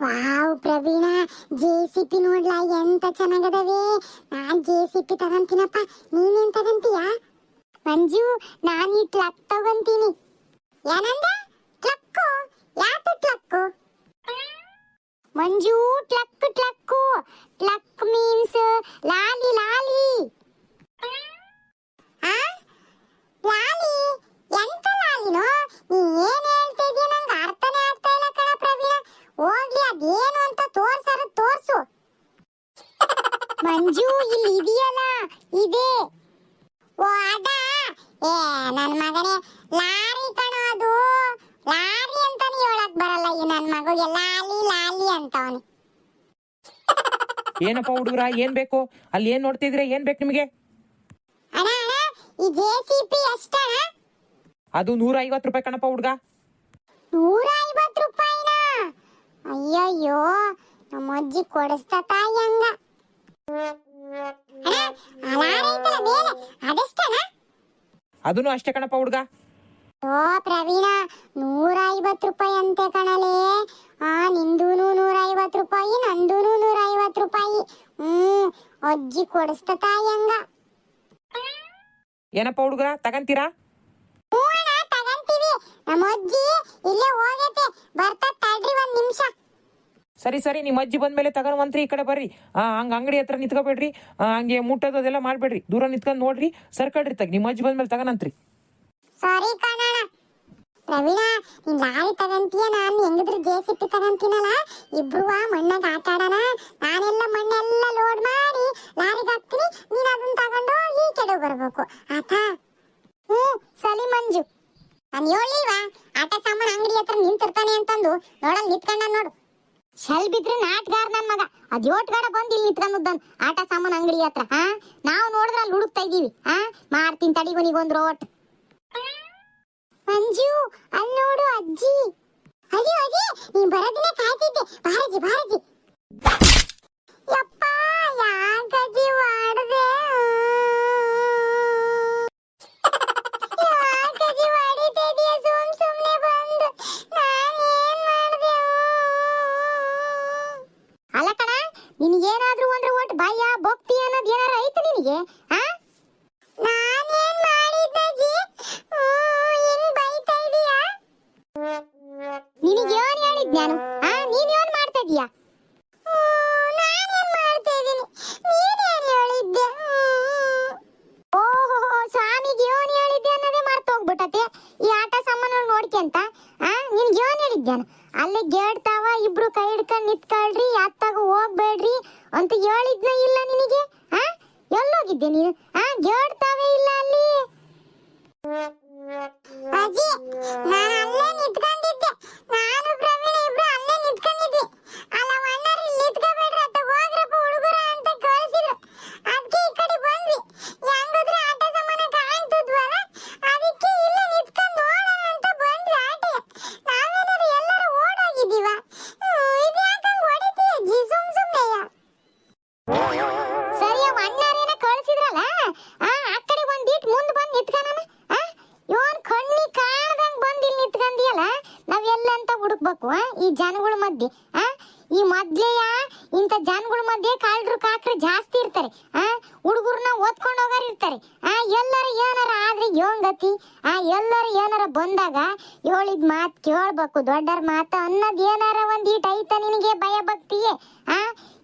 Wow Praveena J C P ನೋಡ್ಲಾ, ಎಂತ ಚೆನ್ನಾಗದವೇ? ನಾನ್ ಜೆ ಸಿ ಪಿ ತಗೊಂತೀನಪ್ಪ. ನೀನೇನ್ ತಗೊಂತೀಯ? ಮಂಜು, ನಾನ್ ಈ ಟ್ಲಕ್ ತಗಂತೀನಿ. ಏನಂದ? ಟ್ಲಕ್ಕು ಯಾಕೆ ಟ್ಲಕ್ಕು ಮಂಜು ಟ್ಲಕ್ ಟ್ಲಕ್ಕು ಟ್ಲಕ್ ಮೀನ್ಸ್ ಲಾಲಿ ಲಾಲಿ ಆ ಲಾಲಿ ಎಂತ ಲಾಲಿನೋ ನೀ ಏನ್ ಹೇಳ್ತಾ ಇದೀಯ ನಂಗೆ ಅರ್ಥನೇ ಆಗ್ತಾ ಇಲ್ಲ ಕಣ ಪ್ರವೀಣ ಹೋಗ್ಲಿ ಅದೇನು ಅಂತ ತೋರ್ಸರ ತೋರ್ಸು ಮಂಜು ಇಲ್ಲಿ ಇದೆಯಲ್ಲ ಇದೆ ಓ ಅದ ಏ ನನ್ ಮಗನೇ ಲಾರಿ ಕಣೋ ಅದು. ಲಾರಿ ಅಂತಾನೆ ಹೇಳಕ್ ಬರಲ್ಲ ಈ ನನ್ ಮಗುಗೆ. ಲಾಲಿ ಲಾಲಿ ಅಂತವನಿ. ಏನಪ್ಪ ಹುಡುಗರ ಏನ್ ಬೇಕು? ಅಲ್ಲಿ ಏನ್ ನೋಡ್ತಿದ್ರೆ? ಏನ್ ಬೇಕು ನಿಮಗೆ? ಅಣ್ಣ ಅಣ್ಣ ಈ ಜೆ ಸಿ ಎಷ್ಟಣ್ಣ? ಅದು ನೂರ ಐವತ್ತು ರೂಪಾಯಿ ಕಣಪ್ಪ ಹುಡುಗ. ನೂರ ಐವತ್ತು ರೂಪಾಯಿನ? ಅಯ್ಯಯ್ಯೋ ನಮ್ಮ ಅಜ್ಜಿ ಕೊಡಿಸ್ತಾ ತಾಯಿ ಹಂಗ. ಅಣ್ಣ, ಆ ಲಾರಿ ಐತಲ್ಲ ಮೇಲೆ ಅದೆಷ್ಟಣ್ಣ? ಅದನ್ನು ಅಷ್ಟೇ ಕಣಪ್ಪ ಹುಡುಗ. ಓ ಪ್ರವೀಣ ನೂರ ಐವತ್ತು ರೂಪಾಯಿ ಅಂತೆ ಕಣಲೇ. ಆ ನಿಂದೂನು ನೂರ ಐವತ್ತು ರೂಪಾಯಿ ನಂದೂನು ನೂರ ಐವತ್ತು ರೂಪಾಯಿ. ಹ್ಮ್ ಅಜ್ಜಿ ಕೊಡಿಸ್ತ ತಾಯಿ ಹಂಗ. ಏನಪ್ಪ ಹುಡುಗರ ತಗಂತೀರಾ? ಹ್ಞೂ ಅಣ್ಣ ತಗಂತೀವಿ. ನಮ್ಮ ಅಜ್ಜಿ ಇಲ್ಲೇ ಹೋಗೈತೆ. ಬರ್ತಾ ತಡ್ರಿ ಒಂದ್ ನಿಮಿಷ. ಸರಿ ಸರಿ, ನಿಮ್ಮ ಅಜ್ಜಿ ಬಂದ್ಮೇಲೆ ತಗೊಂಡ್ವಂತ್ರಿ ಈ ಕಡೆ ಬರ್ರಿ. ಹಂಗ ಅಂಗಡಿ ಹತ್ರ ನಿಂತ್ಕೋಬೇಡ್ರಿ. ಹಂಗೆ ಮುಟ್ಟೋದು ಅದೆಲ್ಲ ಮಾಡ್ಬೇಡ್ರಿ. ದೂರ ನಿಂತ್ಕೊಂಡ್ ನೋಡ್ರಿ. ಸರ್ಕಡ್ರಿ ತಗ ನಿಮ್ಮ ಅಜ್ಜಿ ಬಂದ್ಮೇಲೆ ತಗೊಂಡ್ರಿ ಸಾರಿ ಕಣಣ್ಣ. ಪ್ರವೀಣ, ನೀನ್ ಲಾರಿ ತಗಂತೀಯ ನಾನು? ಹೆಂಗಿದ್ರು ಜೆ ಸಿ ಪಿ ತಗಂತೀನಲ್ಲ? ಇಬ್ರು ಮಣ್ಣಾಗ ಆಟ ಆಡೋಣ. ನಾನೆಲ್ಲ ಮಣ್ಣೆಲ್ಲ ಲೋಡ್ ಮಾಡಿ ಲಾರಿಗೆ ಹಾಕ್ತೀನಿ. ನೀನ್ ಅದನ್ನ ತಗೊಂಡು ಈ ಕಡೆ ಬರ್ಬೇಕು. ಆತಾ? ಹ್ಞೂ, ಸಲಿ ಮಂಜು. ನಾನು ಹೇಳಿಲ್ವಾ ಆಟ ಸಾಮಾನು ಅಂಗಡಿ ಹತ್ರ ನಿಂತಿರ್ತಾನೆ ಅಂತಂದು. ನೋಡಲ್ ನಿಂತ್ಕೊಂಡ ನೋಡು. ಶಲ್ ಬಿದ್ರೆ ನಾಟ್ಗಾರ ನನ್ ಮಗ. ಅದ್ ಯೋಟ್ಗಾರ ಬಂದ್ ಇಲ್ಲಿ ನಿಂತ್ಕೊಂಡದ್ದಾನ ಆಟ ಸಾಮಾನ್ ಅಂಗಡಿ ಹತ್ರ, ಹಾ? ನಾವ್ ನೋಡಿದ್ರೆ ಅಲ್ಲಿ ಹುಡುಕ್ತಾ ಇದೀವಿ ಹಾ? ಮಾಡ್ತೀನಿ ತಡಿಗೊನಿಗೊಂದ್ ರೋಟ್. ಮಂಜು ಅಲ್ಲಿ ನೋಡು ಅಜ್ಜಿ. ಅಜ್ಜಿ ಅಜ್ಜಿ, ನೀನ್ ಬರೋದನ್ನ ಕಾಯ್ತಿದ್ದೆ. ಬಾರಜಿ ಬಾರಜಿ ಯಪ್ಪ ಯಾಕಜ್ಜಿ ಮಾಡ್ದೆ ಯಾಕಜ್ಜಿ ಹೊಡಿತಾ ಇದೀಯ ಸುಮ್ ಸುಮ್ನೆ ಬಂದು ನಾನ್ ಏನ್ ಮಾಡ್ದೆ ಅಲ್ಲ ಕಣ ನಿನಗೇನಾದ್ರೂ ಅಂದ್ರೆ ಒಟ್ಟು ಭಯ ಭಕ್ತಿ ಅನ್ನೋದು ಏನಾರ ಐತೆ ನಿನಗೆ ಹಾ ನಾನೇನ್ ಮಾಡಿದ್ದಜ್ಜಿ ಹೆಂಗ್ ಬೈತಾ ಇದೀಯಾ ನಿನಗೆ ಏನ್ ಹೇಳಿದ್ ನಾನು ಆ ನೀನ್ ಏನ್ ಮಾಡ್ತಾ ಇದೀಯಾ ನಾನೇನ್ ಮಾಡ್ತಾ ಇದೀನಿ ನೀನೇನ್ ಹೇಳಿದ್ದೆ ಓಹೋ ಸ್ವಾಮಿಗೆ ಏನ್ ಹೇಳಿದ್ದೆ ಅನ್ನೋದೇ ಮರ್ತು ಹೋಗ್ಬಿಟ್ಟತೆ ಈ ಆಟ ಸಾಮಾನುಗಳು ನೋಡ್ಕೊಂತ ಆ ನಿನ್ಗೆ ಏನ್ ಹೇಳಿದ್ದಾನು ಅಲ್ಲಿ ಗೇಡ್ತಾವ ಇಬ್ರು ಕೈ ಹಿಡ್ಕೊಂಡ್ ನಿಂತ್ಕೊಳ್ರಿ ಅತ್ತಾಗ ಹೋಗ್ಬೇಡ್ರಿ ಅಂತ ಹೇಳಿದ್ನ ಇಲ್ಲ ನಿನಗೆ ಆ ಎಲ್ಲೋಗಿದ್ದೆ ನೀನು ಆ ಗೇಡ್ತಾವೆ ಇಲ್ಲ ಅಲ್ಲಿ ಅಜ್ಜಿ ಏನಾರ ಹೇಳಿದ ಮಾತ್ ಕೇಳ್ಬೇಕು, ದೊಡ್ಡರ ಮಾತು ಅನ್ನೋದ್ ಏನಾರ ಒಂದ್ ಈಟ್ ಐತ ನಿನಗೆ ಭಯ ಭಕ್ತಿಯೇ ಆ?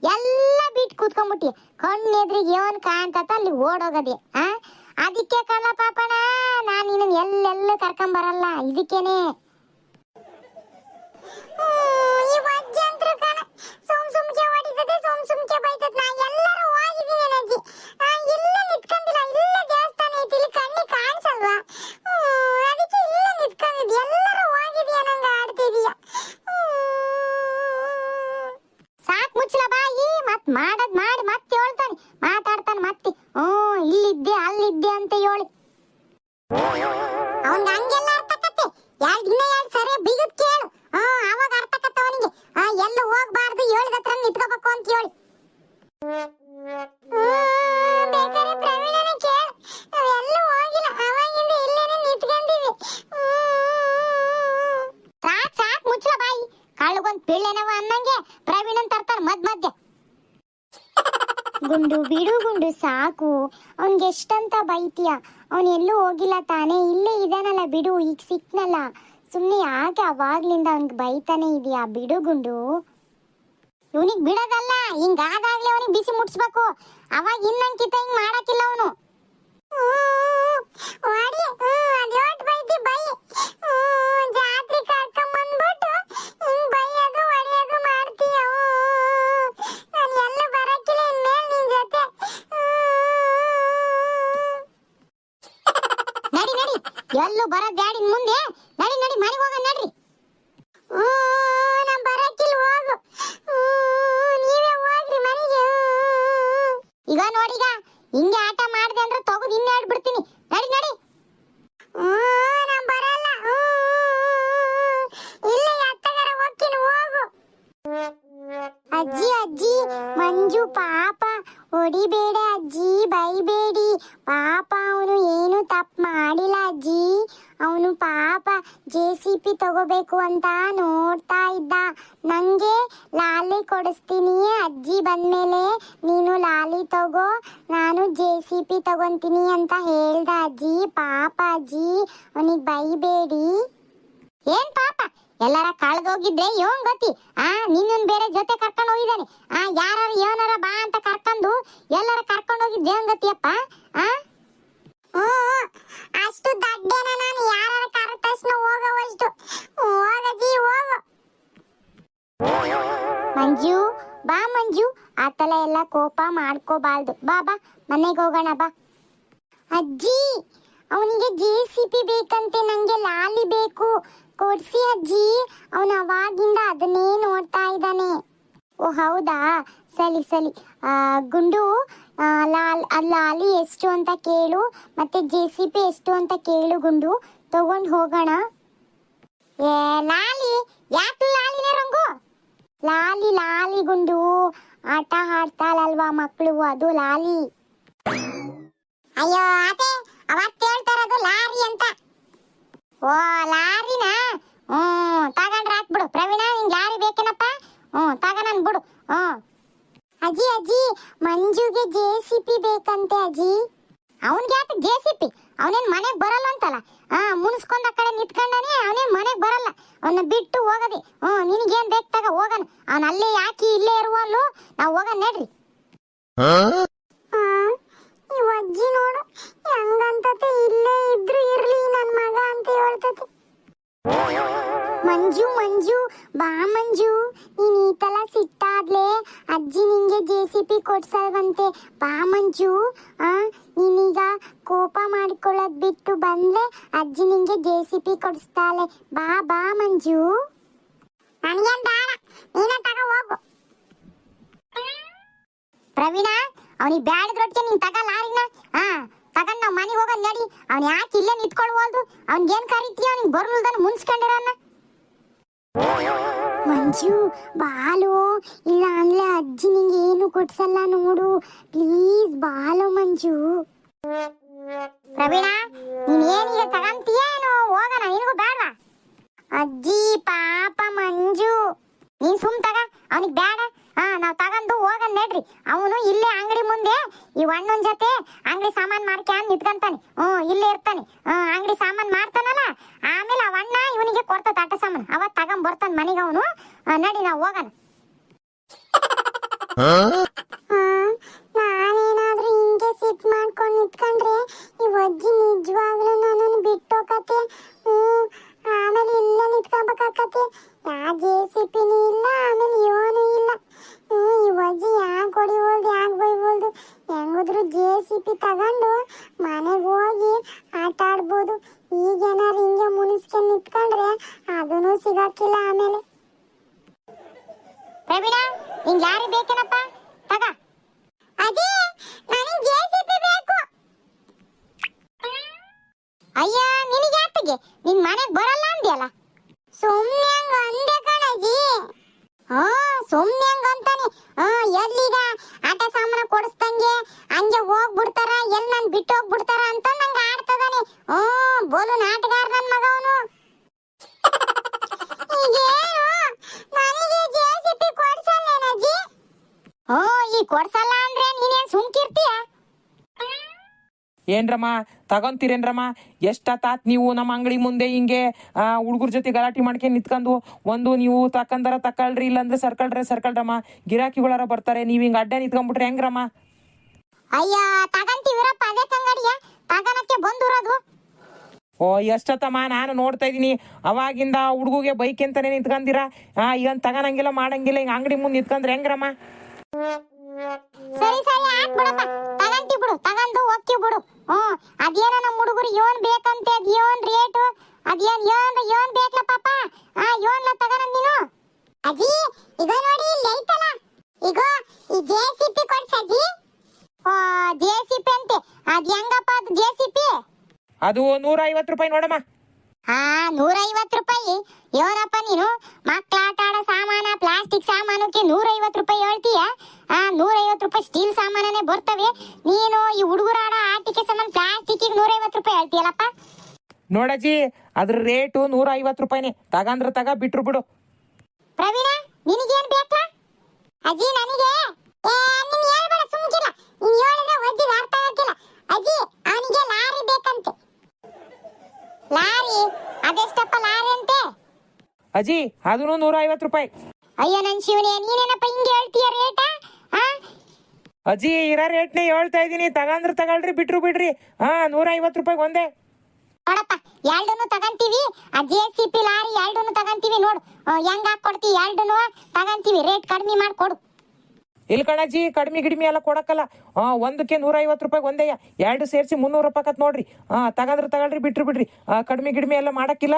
ಎಲ್ಲ ಬಿಟ್ಟು ಕೂತ್ಕೊಂಡ್ಬಿಟ್ಟಿ. ಕಣ್ಣೆದ್ರಿಗೆ ಏನ್ ಕಾಣ್ತತ ಅಲ್ಲಿ ಓಡೋಗದೆ, ಆ? ಅದಕ್ಕೆ ಕಳ್ಳ ಪಾಪಣ ನಾನು ನಿನ್ನ ಎಲ್ಲೆಲ್ಲ ಕರ್ಕೊಂಬರಲ್ಲ ಇದಕ್ಕೇನೆ. ಸುಮ್ ಸುಮ್ಕೆ ಹೊಡಿತದೆ ಸುಮ್ ಸುಮ್ಕೆ ಬೈತದೆ. ನಾ ಎಲ್ಲರೂ ಹೋಗಿದ್ದೀನಿ. ಸಾಕು ಅವ್ನ್ಗೆ ಎಷ್ಟಂತ ಬೈತೀಯ ಅವ್ನ್ ಎಲ್ಲೂ ಹೋಗಿಲ್ಲ ತಾನೇ ಇಲ್ಲೇ ಇದಾನಲ್ಲ ಬಿಡು ಈಗ ಸಿಕ್ನಲ್ಲ ಸುಮ್ಮನೆ ಯಾಕೆ ಅವಾಗ್ಲಿಂದ ಅವ್ನ್ಗೆ ಬೈತಾನೆ ಇದೆಯಾ ಬಿಡು ಗುಂಡು ಇವನಿಗೆ ಬಿಡೋದಲ್ಲ ಹಿಂಗಾದಾಗ್ಲೇ ಅವನಿಗೆ ಬಿಸಿ ಮುಟ್ಸ್ಬೇಕು ಅವಾಗ ಇನ್ನಂಕಿತ ಹಿಂಗ್ ಮಾಡಕ್ಕಿಲ್ಲ ಅವನು ಜಾತ್ರೆ ಕರ್ಕೊಂಡ್ ಬಂದ್ಬಿಟ್ಟು ಹಿಂಗ್ ಬೈಯೋದು ಹೊಡೆಯೋದು ಮಾಡ್ತೀಯ ನಾನು ಎಲ್ಲೂ ಬರಕ್ಕಿಲ್ಲ ಇನ್ಮೇಲೆ ನಿನ್ ಜೊತೆ ನಡಿ ನಡಿ ಎಲ್ಲೂ ಬರೋದ್ ತಗೋಬೇಕು ಅಂತ ನೋಡ್ತಾ ಇದ್ದ. ನಂಗೆ ಲಾಲಿ ಕೊಡಿಸ್ತೀನಿ, ಅಜ್ಜಿ ಬಂದ್ಮೇಲೆ ನೀನು ಲಾಲಿ ತಗೋ, ನಾನು ಜೆ ಸಿ ಪಿ ತಗೊಂತೀನಿ ಅಂತ ಹೇಳ್ದ ಅಜ್ಜಿ. ಪಾಪ ಅಜ್ಜಿ, ಅವನಿಗೆ ಬೈಬೇಡಿ. ಏನ್ ಪಾಪ? ಎಲ್ಲಾರ ಕಳ್ದೋಗಿದ್ರೆ ಯೋನ್ ಗೊತ್ತಿ. ಆ, ನಿನ್ನನ್ ಬೇರೆ ಜೊತೆ ಕರ್ಕೊಂಡು ಹೋಗಿದ್ದಾನೆ. ಆ ಯಾರು ಏನಾರ ಬಾ ಅಂತ ಕರ್ಕೊಂಡು ಎಲ್ಲಾರ ಕರ್ಕೊಂಡು ಹೋಗಿದ್ದೆ ಏನ್ ಗೊತ್ತಿಯಪ್ಪ? ಆ? ಅಷ್ಟು ದಡ್ಡೇನ ನಾನು? ಯಾರ ಕರೆದ ಮಂಜು ಬಾ ಮಂಜು. ಆತಲ ಎಲ್ಲ ಕೋಪ ಮಾಡ್ಕೋಬಾರ್ದು. ಬಾ ಬಾ ಮನೆಗೆ ಹೋಗೋಣ ಬಾ. ಅಜ್ಜಿ ಅವನಿಗೆ ಜೆ ಸಿ ಪಿ ಬೇಕಂತೆ ನಂಗೆ ಲಾಲಿ ಬೇಕು. ಕೊಡ್ಸಿ ಅಜ್ಜಿ. ಅವನು ಅವಾಗಿಂದ ಅದನ್ನೇ ನೋಡ್ತಾ ಇದ್ದಾನೆ. ಓ ಹೌದಾ? ಸರಿ ಸರಿ. ಆ, ಗುಂಡು ಆ, ಲಾಲ್ ಆ ಲಾಲಿ ಎಷ್ಟು ಅಂತ ಕೇಳು ಮತ್ತೆ ಜೆ ಸಿ ಪಿ ಎಷ್ಟು ಅಂತ ಕೇಳು ಗುಂಡು. ತಗೊಂಡು ಹೋಗೋಣ. ಏ ಲಾಲಿ ಯಾಕೆ ಲಾಲಿನೇ ರಂಗು? ಲಾಲಿ ಲಾಲಿ ಗುಂಡು. ಆಟ ಆಡ್ತಾಳಲ್ವಾ ಮಕ್ಕಳು ಅದು ಲಾಲಿ. ಅಯ್ಯೋ, ಆತೆ, ಅವತ್ತು ಹೇಳ್ತಾರದು ಲಾರಿ ಅಂತ. ಓ, ಲಾರಿನಾ? ಹ್ಮ್ ತಗೊಂಡ್ರೆ ಹಾಕ್ಬಿಡು ಪ್ರವೀಣ ನಿಂಗೆ ಲಾರಿ ಬೇಕೇನಪ್ಪ ಹ್ಮ್ ತಗೊಂಡ್ ಬಿಡು ಹ್ಮ್ ಅಜ್ಜಿ ಅಜ್ಜಿ ಮಂಜುಗೆ ಜೆ ಸಿ ಪಿ ಬೇಕಂತೆ ಅಜ್ಜಿ ಅವನ್ಗೆ ಯಾಕೆ ಜೆ ಸಿ ಪಿ ಅವನೇನ್ ಮನೆಗ್ ಬರಲ್ಲ ಅಂತಲ್ಲ ಹಾ ಮುನ್ಸ್ಕೊಂಡ್ ಆ ಕಡೆ ನಿಂತ್ಕೊಂಡಾನೆ ಅವನೇನ್ ಮನೆಗ್ ಬರಲ್ಲ ಅವನ್ನ ಬಿಟ್ಟು ಹೋಗದೆ ಹ್ಮ್ ನಿನಗೇನ್ ಬೇಕು ತಗ ಹೋಗಣ ಅವನ್ ಅಲ್ಲೇ ಯಾಕೆ ಇಲ್ಲೇ ಇರುವಲ್ಲು ನಾವ್ ಹೋಗಣ ನಡ್ರಿ ಈ ಅಜ್ಜಿ ನೋಡು ಹೆಂಗಂತತೆ ಇಲ್ಲೇ ಇದ್ರು ಇರ್ಲಿ ನನ್ ಮಗ ಅಂತ ಹೇಳ್ತತೆ ಮಂಜು ಮಂಜು ಬಾ ಮಂಜು ನೀನ್ ಈ ತಲ ಸಿಟ್ಟಾದ್ಲೆ ಅಜ್ಜಿ ನಿಂಗೆ ಜೆ ಸಿ ಪಿ ಕೊಡ್ಸಲ್ವಂತೆ ಬಾ ಮಂಜು ಆ ನೀನೀಗ ಕೋಪ ಮಾಡ್ಕೊಳ್ಳೋದ್ ಬಿಟ್ಟು ಬಂದ್ರೆ ಅಜ್ಜಿ ನಿಂಗೆ ಜೆ ಸಿ ಪಿ ಕೊಡಿಸ್ತಾಳೆ ಬಾ ಬಾ ಮಂಜು ನನಗೇನ್ ಬೇಡ ನೀನ ತಗ ಹೋಗು ಪ್ರವೀಣ ಅವನಿಗೆ ಬ್ಯಾಡದ್ರೊಟ್ಟಿಗೆ ನೀನ್ ತಗ ಲಾರಿನ ಹಾ ತಗೊಂಡ್ ನಾವ್ ಮನೆಗೆ ಹೋಗೋಣ ನಡಿ ಅವ್ನ್ ಯಾಕೆ ಇಲ್ಲೇ ನಿಂತ್ಕೊಳ್ವಲ್ದು ಅವ್ನಿಗೇನ್ ಕರಿತೀಯ ಅವ್ನಿಗೆ ಬರ್ಲ್ದನ ಮುನ್ಸ್ಕೊಂಡಿರನ್ನ ಮಂಜು, ಬಾಲು ಇಲ್ಲ ಅಂದ್ರೆ ಅಜ್ಜಿ ನಿಂಗೆ ಏನು ಕೊಡ್ಸಲ್ಲ ನೋಡು. ಪ್ಲೀಸ್ ಬಾಲು ಮಂಜು. ಪ್ರವೀಣ, ನೀನ್ ಏನೀಗ ತಗಂತೀಯ ಏನೋ? ಹೋಗೋಣ, ನಿನಗೂ ಬೇಡ ಅಜ್ಜಿ, ಪಾಪ ಮಂಜು. ನೀನ್ ಸುಮ್ ತಗ, ಅವನಿಗೆ ಬೇಡ. ಹಾ, ನಾವ್ ತಗೊಂಡು ಹೋಗನ್ ನೋಡ್ರಿ. ಅವನು ಇಲ್ಲೇ ಅಂಗಡಿ ಮುಂದೆ, ಈ ಅಣ್ಣನ್ ಜೊತೆ ಅಂಗಡಿ ಸಾಮಾನ್ ಮಾಡ್ಕ್ಯಾನ್ ನಿಂತ್ಕಂತಾನೆ. ಹ್ಮ್, ಇಲ್ಲೇ ಇರ್ತಾನೆ. ಹ್ಮ್, ಅಂಗಡಿ ಸಾಮಾನ್ ಮಾಡ್ತಾನಲ್ಲ ಮನೆಗೆ ಅವನು ನಡಿ ನಾವು ಹೋಗೋಣ. ಅದೂ ಸಿಗಕ್ಕಿಲ್ಲ ಆಮೇಲೆ. ಪ್ರವೀಣ, ನಿಂಗೆ ಯಾರು ಬೇಕೇನಪ್ಪ? ತಗ. ಅದೇ, ನನಗೆ ಜೆಸಿಪಿ ಬೇಕು. ಅಯ್ಯ, ನಿನಗೆ ಯಾತಗೆ ನಿನ್ ಮನೆಗೆ ಬರಲ್ಲ ಅಂದ್ಯಲ್ಲ? ಸುಮ್ಮನೆ ಹಂಗ ಅಂದೆ ಕಣಜಿ. ಹಾ ಸುಮ್ಮನೆ ಹಂಗ ಅಂತಾನೆ. ಹಾ, ಎಲ್ಲಿಗ? ಆಟ ಸಾಮಾನು ಕೊಡಿಸ್ದಂಗೆ ಹಂಗೆ ಹೋಗ್ಬಿಡ್ತಾರ? ಎಲ್ಲಿ ನಾನು ಬಿಟ್ಟು ಹೋಗ್ಬಿಡ್ತಾರ ಅಂತ ನಂಗೆ ಆಡ್ತದಾನೆ ಹ್ಮ್ ಬೋಲು ನಾಟಗಾರ ನನ್ ಮಗ ಅವನು ಈಗೇನು ನನಗೆ ಜೆಸಿಪಿ ಕೊಡ್ಸಿ ಕೊಡ್ಸಲ್ಲ ಅಂದ್ರೆ ನೀನೇನ್ ಸುಮ್ಕಿರ್ತೀಯ? ಏನ್ರಮ್ಮ ತಗೊಂತೀರೇನ್ರಮ್ಮ ಎಷ್ಟತ್ತಾತ್ ನೀವು ನಮ್ಮ ಅಂಗಡಿ ಮುಂದೆ ಹಿಂಗೆ ಹುಡುಗರ ಜೊತೆ ಗಲಾಟೆ ಮಾಡ್ಕೊಂಡು ನಿಂತ್ಕೊಂಡು ಒಂದು ನೀವು ತಕ್ಕಂದರ ತಕ್ಕಳ್ರಿ ಇಲ್ಲಾಂದ್ರೆ ಸರ್ಕಳ್ರೆ ಸರ್ಕಳ್ರಮ್ಮ ಗಿರಾಕಿಗಳಾರ ಬರ್ತಾರೆ ನೀವು ಹಿಂಗೆ ಅಡ್ಡ ನಿಂತ್ಕೊಂಡ್ಬಿಟ್ರೆ ಹೆಂಗ್ರಮ್ಮ ಅಯ್ಯ ತಗಂತೀವಿರಪ್ಪ ಅದೇ ತಗನಕ್ಕೆ ಬಂದಿರೋದು. ಓ ಎಷ್ಟೊತ್ತಮ್ಮ ನಾನು ನೋಡ್ತಾ ಇದ್ದೀನಿ. ಅವಾಗಿಂದ ಹುಡುಗಿಗೆ ಬೈಕ್ ಅಂತಾನೆ ನಿಂತ್ಕೊಂಡಿರ ಈಗ ತಗನಂಗಿಲ್ಲ ಮಾಡಂಗಿಲ್ಲ ಹಿಂಗೆ ಅಂಗಡಿ ಮುಂದೆ ನಿಂತ್ಕೊಂಡ್ರೆ ಹೆಂಗ್ರಮ್ಮ ಸರಿ ಸರಿ ಆತ್ ಬಿಡಪ್ಪ. ತಗಂತಿ ಬಿಡು ತಗಂದು ಹೋಗ್ತಿ ಬಿಡು. ಹ್ಮ್ ಅದೇನ ನಮ್ಮ ಹುಡುಗರು ಏನ್ ಬೇಕಂತೆ ಅದ್ ಯೋನ್ ರೇಟ್ ಅದೇನ್ ಯೋನ್ ಏನ್ ಬೇಕಲ್ಲ ಪಾಪ? ಆ ಏನ್ ತಗನ ನೀನು? ಅಜ್ಜಿ ಈಗ ನೋಡಿ ಇಲ್ಲಿ ಐತಲ್ಲ ಈಗ ಈ ಜೆ ಸಿ ಪಿ ಕೊಡ್ಸ ಅಜ್ಜಿ. ಓ ಜೆ ಸಿ ಪಿ ಅಂತೆ. ಅದ್ ಹೆಂಗಪ್ಪ ಅದು ಜೆ ಸಿ ಪಿ ಅದು ನೂರ ಐವತ್ತು ರೂಪಾಯಿ ನೋಡಮ್ಮ. ಹಾ ನೂರ ಐವತ್ತು ರೂಪಾಯಿ? ಏನಪ್ಪ ನೀನು? ಮಕ್ಕಳ ಆಟ ಆಡೋ ಸಾಮಾನ ಪ್ಲಾಸ್ಟಿಕ್ ಸಾಮಾನಕ್ಕೆ ನೂರ ಐವತ್ತು ರೂಪಾಯಿ ಹೇಳ್ತೀಯ ಆ ನೂರ ಐವತ್ತು ರೂಪಾಯಿ ಸ್ಟೀಲ್ ಸಾಮಾನೇ ಬರ್ತವೆ. ನೀನು ಈ ಹುಡುಗರ ಆಡೋ ಆಟಿಕೆ ಸಾಮಾನು ಪ್ಲಾಸ್ಟಿಕ್ ನೂರ ಐವತ್ತು ರೂಪಾಯಿ ಹೇಳ್ತೀಯಲ್ಲಪ್ಪ? ನೋಡಜ್ಜಿ ಅದ್ರ ರೇಟು ನೂರ ಐವತ್ತು ರೂಪಾಯಿನೇ. ತಗಂದ್ರ ತಗ ಬಿಟ್ರು ಬಿಡು. ಪ್ರವೀಣ ನಿನಗೇನ್ ಬೇಕಾ? ಅಜ್ಜಿ ನನಗೆ? ಏ ನೀನ್ ಹೇಳ್ಬೇಡ ಸುಮ್ಕಿಲ್ಲ ನೀನ್ ಹೇಳಿದ್ರೆ ಒಜ್ಜಿಗೆ ಅರ್ಥ ಆಗ್ತಿಲ್ಲ ಅಜ್ಜಿ ಅವನಿಗೆ ಲಾರಿ ಬೇಕಂತೆ. ಲಾರಿ? ಅದೆಷ್ಟಪ್ಪ ಲಾರಿ ಅಂತೆ? ಅಜ್ಜಿ ಅದೂ ನೂರ ಐವತ್ತು ರೂಪಾಯಿ. ಅಯ್ಯೋ ನನ್ ಶಿವನೇ ನೀನೇನಪ್ಪ ಹಿಂಗೆ ಹೇಳ್ತೀಯ ರೇಟ ಅಜ್ಜಿ ಇರೋ ರೇಟ್ನೇ ಹೇಳ್ತಾ ಇದ್ದೀನಿ. ತಗಂದ್ರೆ ತಗೊಳ್ರಿ ಬಿಟ್ರು ಬಿಡ್ರಿ. ಹಾ ನೂರ ಐವತ್ತು ರೂಪಾಯಿ ಒಂದೇ. ನೋಡಪ್ಪ ಎರಡನ್ನು ತಗಂತೀವಿ. ಆ ಜೆ ಸಿ ಪಿ ಲಾರಿ ಎರಡನ್ನು ತಗಂತೀವಿ ನೋಡು. ಹೆಂಗ್ ಹಾಕೊಡ್ತೀವಿ ಎರಡನ್ನು? ತಗಂತೀವಿ ರೇಟ್ ಕಡಿಮೆ ಮಾಡ್ಕೊಡು ಇಲ್ಲಿ ಕಣಜ್ಜಿ ಕಡಿಮೆ ಗಿಡಿಮೆ ಎಲ್ಲ ಕೊಡಕ್ಕಲ್ಲ. ಹಾ ಒಂದಕ್ಕೆ ನೂರ ಐವತ್ತು ರೂಪಾಯಿ ಒಂದೇಯ ಎರಡು ಸೇರಿಸಿ ಮುನ್ನೂರು ರೂಪಾಯಿ ಕತ್ ನೋಡ್ರಿ. ಹಾ ತಗಂದ್ರೆ ತಗೊಳ್ರಿ ಬಿಟ್ರು ಬಿಡ್ರಿ. ಆ, ಕಡಿಮೆ ಗಿಡಿಮೆ ಎಲ್ಲ ಮಾಡಕ್ಕಿಲ್ಲ.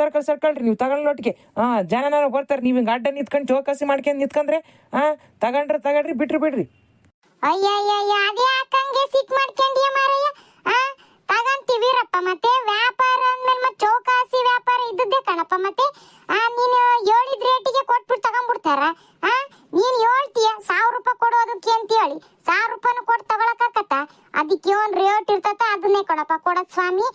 ಸರ್ಕಲ್ ಸರ್ಕಲ್ರಿ ನೀವು ತಗೊಳ್ಳೋಟಿಗೆ ಹಾ ಜನನಾರು ಬರ್ತಾರೆ ನೀವು ಹಿಂಗೆ ಅಡ್ಡ ನಿಂತ್ಕೊಂಡು ಚೌಕಾಸಿ ಮಾಡ್ಕೊಂಡು ನಿಂತ್ಕೊಂಡ್ರೆ ಹಾ ತಗೊಂಡ್ರೆ ತಗೊಳ್ರಿ ಬಿಟ್ರು ಬಿಡ್ರಿ. ಅಯ್ಯಯ್ಯಯ್ಯ, ಅದೇ ಯಾಕಂಗೆ ಸಿಕ್ ಮಾಡ್ಕೊಂಡಿಯ ಮಾರಯ್ಯ? ಆ? ತಗಂತೀವಿರಪ್ಪ ಮತ್ತೆ? ವ್ಯಾಪಾರ ಅಂದ್ಮೇಲೆ ಮತ್ತೆ ಚೌಕಾಸಿ ವ್ಯಾಪಾರ ಇದ್ದದ್ದೇ ಕಣಪ್ಪ ಮತ್ತೆ? ನೀನು ಹೇಳಿದ ರೇಟಿಗೆ ಕೊಟ್ಬಿಟ್ಟು ತಗೊಂಡ್ಬಿಡ್ತಾರ? ಆ? ನೀನು ಹೇಳ್ತೀಯ ಸಾವಿರ ರೂಪಾಯಿ ಕೊಡೋದಕ್ಕೆ ಅಂತ ಹೇಳಿ ಸಾವಿರ ರೂಪಾಯಿನೂ ಕೊಟ್ಟು ತಗೊಳಕಾಕತ್ತ ಅದಕ್ಕೆ ಏನ್ ರೇಟ್ ಇರ್ತತ ಅದನ್ನೇ ಕೊಡಪ್ಪ. ಕೊಡತ್ ಸ್ವಾಮಿ.